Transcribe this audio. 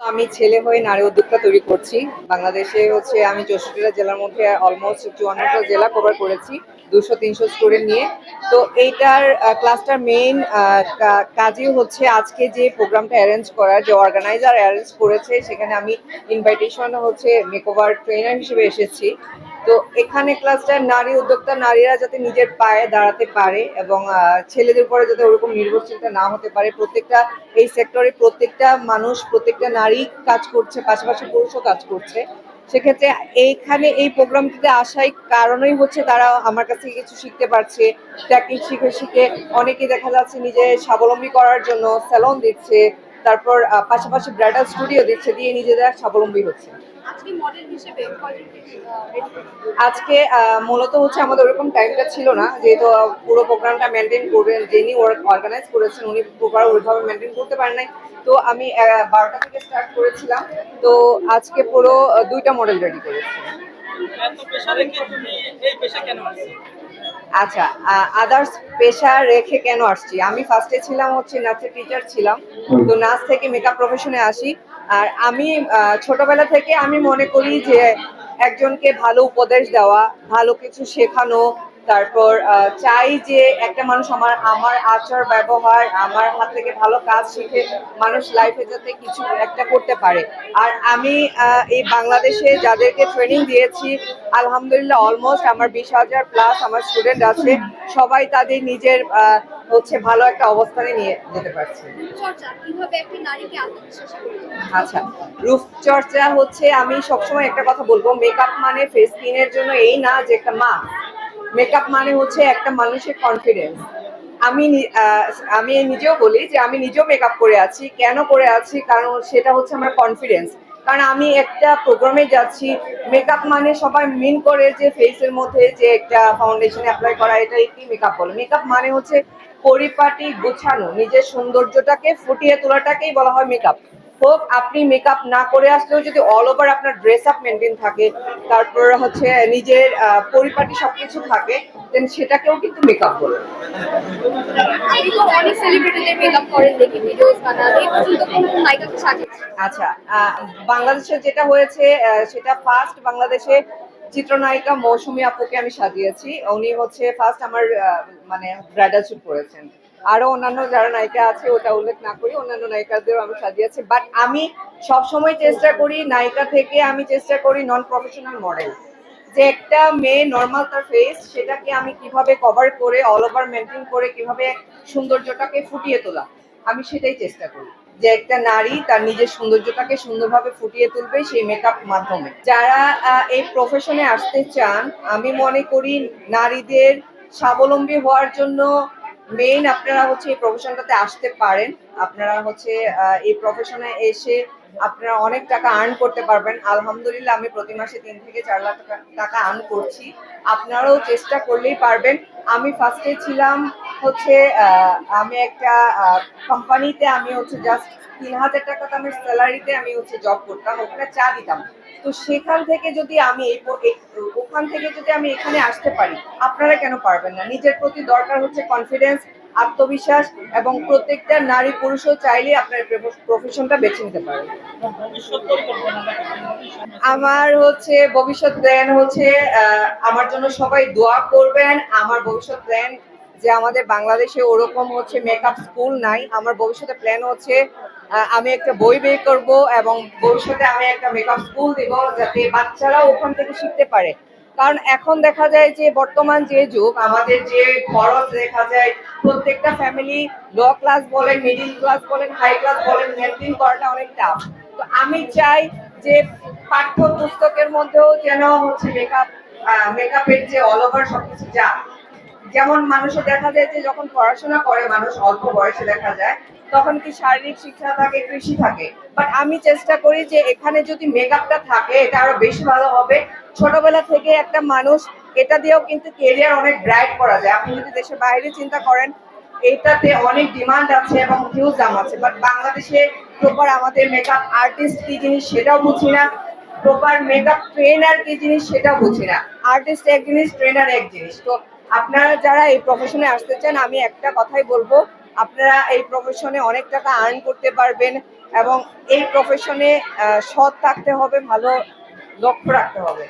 আমি ছেলে হয়ে নারী উদ্যোক্তা তৈরি করছি। বাংলাদেশে হচ্ছে আমি চৌষট্টিটা জেলার মধ্যে অলমোস্ট চুয়ান্নটা জেলা কভার করেছি, দুশো, তিনশো স্টুডেন্ট নিয়ে। তো এইটার ক্লাসটার মেইন কাজই হচ্ছে আজকে যে প্রোগ্রামটা অ্যারেঞ্জ করার, যে অর্গানাইজার অ্যারেঞ্জ করেছে, সেখানে আমি ইনভাইটেশন হচ্ছে মেকওভার ট্রেনার হিসেবে এসেছি। তো এখানে ক্লাসটা নারী উদ্যোক্তা, নারীরা যাতে নিজের পায়ে দাঁড়াতে পারে এবং ছেলেদের উপরে যাতে ওরকম নির্ভরশীলতা না হতে পারে, প্রত্যেকটা এই সেক্টরে প্রত্যেকটা মানুষ, প্রত্যেকটা নারী কাজ করছে, পাশাপাশি পুরুষও কাজ করছে। সেক্ষেত্রে এইখানে এই প্রোগ্রামটিতে আসাই কারণই হচ্ছে তারা আমার কাছ কিছু শিখতে পারছে টেকনিক শিখে শিখে অনেকেই দেখা যাচ্ছে নিজে স্বাবলম্বী করার জন্য স্যালন দিচ্ছে, তারপর পাশাপাশি ব্রাইডাল স্টুডিও দিচ্ছে, দিয়ে নিজেরা স্বাবলম্বী হচ্ছে। আজকে মূলত হচ্ছে আমাদের ওরকম টাইমটা ছিল না যেহেতু পুরো প্রোগ্রামটা মেনটেন করবেন যিনি ওয়ার্ক অর্গানাইজ করেছেন উনি প্রপার ওইভাবে মেনটেন করতে পারেন নাই। তো আমি বারোটা থেকে স্টার্ট করেছিলাম। তো আজকে পুরো দুইটা মডেল রেডি করেছি। এত পেশা রেখে তুমি এই পেশা কেন আসছো? আচ্ছা আদার্স পেশা রেখে কেন আসছি? আমি ফার্স্টে ছিলাম হচ্ছে নাচের টিচার ছিলাম। তো নাচ থেকে মেকআপ প্রফেশনে আসি। আর আমি ছোটবেলা থেকে আমি মনে করি যে একজনকে ভালো উপদেশ দেওয়া, ভালো কিছু শেখানো, তারপর চাই যে একটা মানুষ আমার আমার আচার ব্যবহার, আমার হাত থেকে ভালো কাজ শিখে মানুষ লাইফে যাতে কিছু একটা করতে পারে। আর আমি এই বাংলাদেশে যাদেরকে ট্রেনিং দিয়েছি, আলহামদুলিল্লাহ অলমোস্ট আমার বিশ হাজার প্লাস আমার স্টুডেন্ট আছে। সবাই তাদের নিজের হচ্ছে ভালো একটা অবস্থানে নিয়ে যেতে পারছে? আচ্ছা রূপ চর্চা হচ্ছে আমি সবসময় একটা কথা বলব মেকআপ মানে ফেস স্কিনের জন্য এই না যে একটা মা মেকআপ মানে হচ্ছে একটা মানুষের কনফিডেন্স আমি আমি নিজেও বলি যে আমি নিজেও মেকআপ করে আছি। কেন করে আছি? কারণ সেটা হচ্ছে আমার কনফিডেন্স কারণ আমি একটা প্রোগ্রামে যাচ্ছি মেকআপ মানে সবাই মিন করে যে ফেসের মধ্যে যে একটা ফাউন্ডেশন অ্যাপ্লাই করা, এটাই কি মেকআপ বলে। মেকআপ মানে হচ্ছে পরিপাটি গোছানো, নিজের সৌন্দর্যটাকে ফুটিয়ে তোলাটাকেই বলা হয় মেকআপ হোক, আপনি মেকআপ না করে আসলেও যদি অল ওভার আপনার ড্রেস আপ মেনটেন থাকে, তারপর হচ্ছে নিজের পরিপাটি সবকিছু থাকে দেন সেটাকেও কিন্তু মেকআপ বলে। অনেক সেলিব্রিটিদের মেকআপ করেন দেখি ভিডিওস বানান এই পর্যন্ত কোন কোন নায়িকাকে সাজিয়েছেন আচ্ছা বাংলাদেশে যেটা হয়েছে সেটা ফার্স্ট বাংলাদেশে চিত্রনায়িকা মৌসুমী আপুকে আমি সাজিয়েছি। উনি হচ্ছে ফার্স্ট আমার মানে ব্রাইডাল শুট করেছেন। আরও অন্যান্য যারা নায়িকা আছে ওটা উল্লেখ না করি অন্যান্য নায়িকাদেরও আমি সাজিয়েছি। বাট আমি সবসময় চেষ্টা করি নায়িকা থেকে আমি চেষ্টা করি নন প্রফেশনাল মডেল যে একটা মেয়ে নর্মাল তার ফেস সেটাকে আমি কীভাবে কভার করে অল ওভার মেনটেন করে কীভাবে সৌন্দর্যটাকে ফুটিয়ে তোলা, আমি সেটাই চেষ্টা করি। যে একটা নারী তার নিজের সৌন্দর্যটাকে সুন্দরভাবে ফুটিয়ে তুলবে সেই মেকআপ মাধ্যমে। যারা এই প্রফেশনে আসতে চান, আমি মনে করি নারীদের স্বাবলম্বী হওয়ার জন্য মেইন আপনারা হচ্ছে এই প্রফেশনটাতে আসতে পারেন। আপনারা হচ্ছে এই প্রফেশনে এসে আপনারা অনেক টাকা আর্ন করতে পারবেন। আলহামদুলিল্লাহ, আমি প্রতি মাসে তিন থেকে চার লাখ টাকা আর্ন করছি। আপনারাও চেষ্টা করলেই পারবেন। আমি ফার্স্টে ছিলাম হচ্ছে আমি একটা কোম্পানিতে আমি হচ্ছে জাস্ট তিন হাজার টাকা দামের স্যালারিতে আমি হচ্ছে জব করতাম, ওখানে চা দিতাম। তো সেখান থেকে যদি আমি ওখান থেকে যদি আমি এখানে আসতে পারি, আপনারা কেন পারবেন না? নিজের প্রতি দরকার হচ্ছে কনফিডেন্স আত্মবিশ্বাস এবং প্রত্যেকটা নারী পুরুষও চাইলে আপনার প্রফেশনটা বেছে নিতে? ভবিষ্যৎ আমার হচ্ছে ভবিষ্যৎ প্ল্যান হচ্ছে আমার জন্য সবাই দোয়া করবেন। আমার ভবিষ্যৎ প্ল্যান যে আমাদের বাংলাদেশে ওরকম হচ্ছে মেকআপ স্কুল নাই। আমার ভবিষ্যতে প্ল্যান হচ্ছে আমি একটা বই বের করব এবং ভবিষ্যতে আমি একটা মেকআপ স্কুল দেব যাতে বাচ্চারা ওখান থেকে শিখতে পারে। কারণ এখন দেখা যায় যে বর্তমান যে যুগ, আমাদের যে খরচ দেখা যায়, প্রত্যেকটা ফ্যামিলি লো ক্লাস বলেন মিডিল ক্লাস বলেন হাই ক্লাস বলেন মেনটেন করাটা অনেক টাফ তো আমি চাই যে পাঠ্য পুস্তকের মধ্যেও যেন হচ্ছে মেকআপ মেকআপের যে অল ওভার সবকিছু যা যেমন মানুষের দেখা যায় যে যখন পড়াশোনা করে, মানুষ অল্প বয়সে দেখা যায় তখন কি শারীরিক শিক্ষা থাকে, কৃষি থাকে। বাট আমি চেষ্টা করি যে এখানে যদি মেকআপটা থাকে, এটা আরও বেশি ভালো হবে। ছোটবেলা থেকে একটা মানুষ, এটা দিয়েও কিন্তু কেরিয়ার অনেক ব্রাইট করা যায়। আপনি যদি দেশের বাইরে চিন্তা করেন, এটাতে অনেক ডিমান্ড আছে এবং হিউজ দাম আছে। বাট বাংলাদেশে প্রপার আমাদের মেকআপ আর্টিস্ট কি জিনিস সেটাও বুঝি না। প্রপার মেকআপ ট্রেনার কি জিনিস সেটাও বুঝি না। আর্টিস্ট এক জিনিস ট্রেনার এক জিনিস। তো আপনারা যারা এই প্রফেশনে আসতে চান, আমি একটা কথাই বলব আপনারা এই প্রফেশনে অনেক টাকা আর্ন করতে পারবেন এবং এই প্রফেশনে সৎ থাকতে হবে, ভালো লক্ষ্য রাখতে হবে।